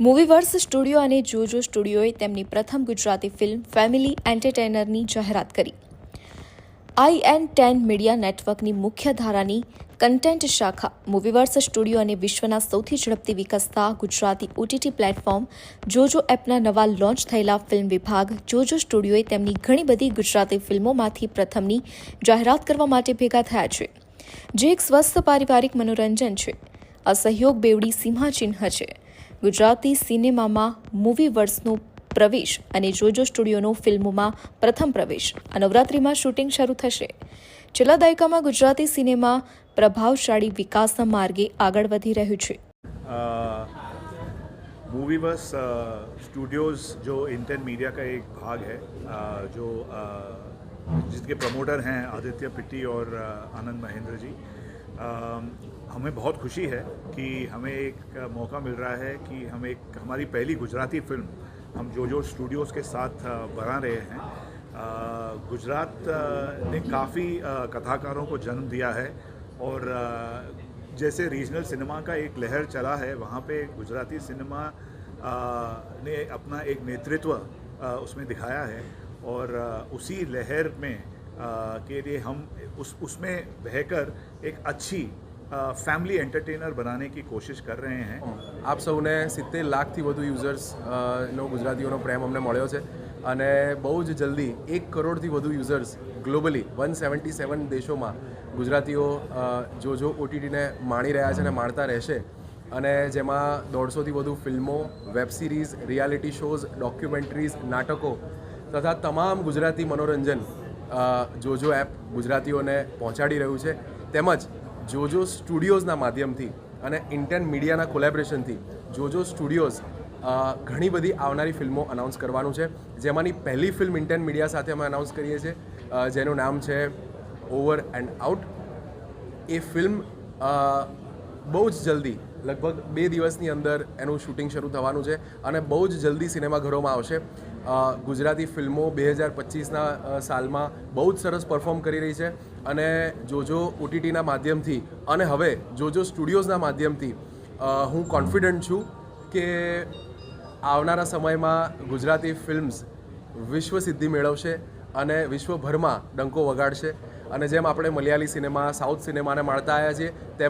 મૂવીવર્સ studio અને જોજો સ્ટુડિયોએ તેમની પ્રથમ ગુજરાતી ફિલ્મ ફેમિલી એન્ટરટેનરની જાહેરાત કરી. આઈ એન ટેન મીડિયા નેટવર્કની મુખ્ય ધારાની કન્ટેન્ટ શાખા મૂવીવર્સ સ્ટુડિયો અને વિશ્વના સૌથી ઝડપથી વિકસતા ગુજરાતી ઓટીટી પ્લેટફોર્મ જોજો એપના નવા લોન્ચ થયેલા ફિલ્મ વિભાગ જોજો સ્ટુડિયોએ તેમની ઘણી બધી ગુજરાતી ફિલ્મોમાંથી પ્રથમની જાહેરાત કરવા માટે ભેગા થયા છે, જે એક સ્વસ્થ પારિવારિક મનોરંજન છે. અસહયોગ સહયોગ બેવડી સીમાચિહ્ન છે. ગુજરાતી સિનેમામાં મૂવી વર્ષનો પ્રવેશ અને જોજો સ્ટુડિયોનો ફિલ્મોમાં પ્રથમ પ્રવેશ આ નવરાત્રિમાં શૂટિંગ શરૂ થશે છેલ્લા દાયકામાં ગુજરાતી સિનેમા પ્રભાવશાળી વિકાસના માર્ગે આગળ વધી રહ્યું છે मूवीवर्स स्टूडियोज़ जो इंटेन मीडिया का एक भाग है अ, जो अ, जिसके प्रमोटर हैं आदित्य पिट्टी और अ, आनंद महेंद्र जी अ, हमें बहुत खुशी है कि हमें एक मौका मिल रहा है कि हम एक, हमारी पहली गुजराती फ़िल्म हम जो जो स्टूडियोज़ के साथ बना रहे हैं। गुजरात ने काफ़ी कथाकारों को जन्म दिया है और जैसे रीजनल सिनेमा का एक लहर चला है, वहाँ पे गुजराती सिनेमा ने अपना एक नेतृत्व उसमें दिखाया है और उसी लहर में के लिए हम, उस, उसमें बहकर एक अच्छी ફેમિલી એન્ટરટેનર બનાને કોશિશ કર રહે હૈ આપ સૌને સિત્તેર લાખથી વધુ યુઝર્સ નો ગુજરાતીઓનો પ્રેમ અમને મળ્યો છે અને બહુ જ જલ્દી એક કરોડથી વધુ users globally one seventy seven દેશોમાં ગુજરાતીઓ જો જો ઓટીટીને માણી રહ્યા છે અને માણતા રહેશે અને જેમાં દોઢસોથી વધુ ફિલ્મો web series reality shows documentaries નાટકો તથા તમામ ગુજરાતી મનોરંજન જોજો એપ ગુજરાતીઓને પહોંચાડી રહ્યું છે તેમજ જોજો સ્ટુડિયોઝના માધ્યમથી અને ઇન્ટેન મીડિયાના કોલેબરેશનથી જોજો સ્ટુડિયોઝ ઘણી બધી આવનારી ફિલ્મો અનાઉન્સ કરવાનું છે. જેમાંની પહેલી ફિલ્મ ઇન્ટેન મીડિયા સાથે અમે અનાઉન્સ કરીએ છીએ જેનું નામ છે ઓવર એન્ડ આઉટ એ ફિલ્મ બહુ જ જલ્દી, લગભગ બે દિવસની અંદર એનું શૂટિંગ શરૂ થવાનું છે અને બહુ જ જલ્દી સિનેમાઘરોમાં આવશે. ગુજરાતી ફિલ્મો બે હજાર પચીસના સાલમાં બહુ જ સરસ પરફોર્મ કરી રહી છે અને જોજો ઓટીટીના માધ્યમથી અને હવે જોજો સ્ટુડિયોઝના માધ્યમથી હું કોન્ફિડન્ટ છું કે આવનારા સમયમાં ગુજરાતી ફિલ્મ્સ વિશ્વ સિદ્ધિ મેળવશે અને વિશ્વભરમાં ડંકો વગાડશે. અને જેમ આપણે મલયાલી સિનેમા, સાઉથ સિનેમાને માણતા આવ્યા છીએ, તેમાં